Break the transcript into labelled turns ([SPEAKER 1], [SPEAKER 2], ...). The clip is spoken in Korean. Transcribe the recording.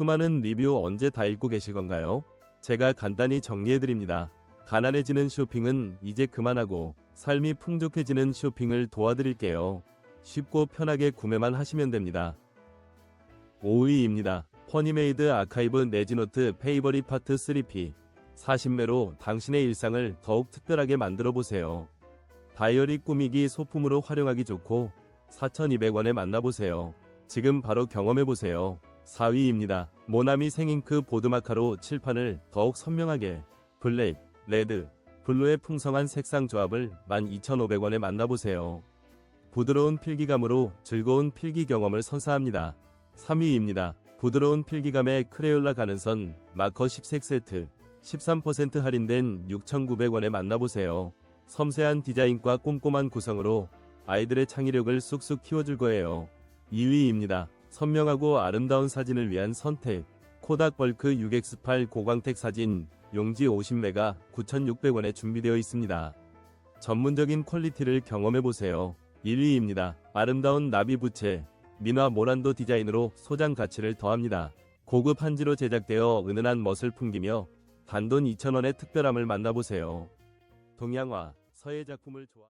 [SPEAKER 1] 수많은 리뷰 언제 다 읽고 계실 건가요? 제가 간단히 정리해드립니다. 가난해지는 쇼핑은 이제 그만하고 삶이 풍족해지는 쇼핑을 도와드릴게요. 쉽고 편하게 구매만 하시면 됩니다. 5위입니다. 퍼니메이드 아카이브 네지노트 페이버리 파트 3P 40매로 당신의 일상을 더욱 특별하게 만들어 보세요. 다이어리 꾸미기 소품으로 활용하기 좋고 4,200원에 만나보세요. 지금 바로 경험해 보세요. 4위입니다. 모나미 생잉크 보드마카로 칠판을 더욱 선명하게 블랙, 레드, 블루의 풍성한 색상 조합을 12,500원에 만나보세요. 부드러운 필기감으로 즐거운 필기 경험을 선사합니다. 3위입니다. 부드러운 필기감의 크레올라 가는선 마커 10색 세트 13% 할인된 6,900원에 만나보세요. 섬세한 디자인과 꼼꼼한 구성으로 아이들의 창의력을 쑥쑥 키워줄 거예요. 2위입니다. 선명하고 아름다운 사진을 위한 선택. 코닥 벌크 6X8 고광택 사진 용지 50메가 9,600원에 준비되어 있습니다. 전문적인 퀄리티를 경험해보세요. 1위입니다. 아름다운 나비 부채, 민화 모란도 디자인으로 소장 가치를 더합니다. 고급 한지로 제작되어 은은한 멋을 풍기며 단돈 2,000원의 특별함을 만나보세요. 동양화, 서예 작품을 좋아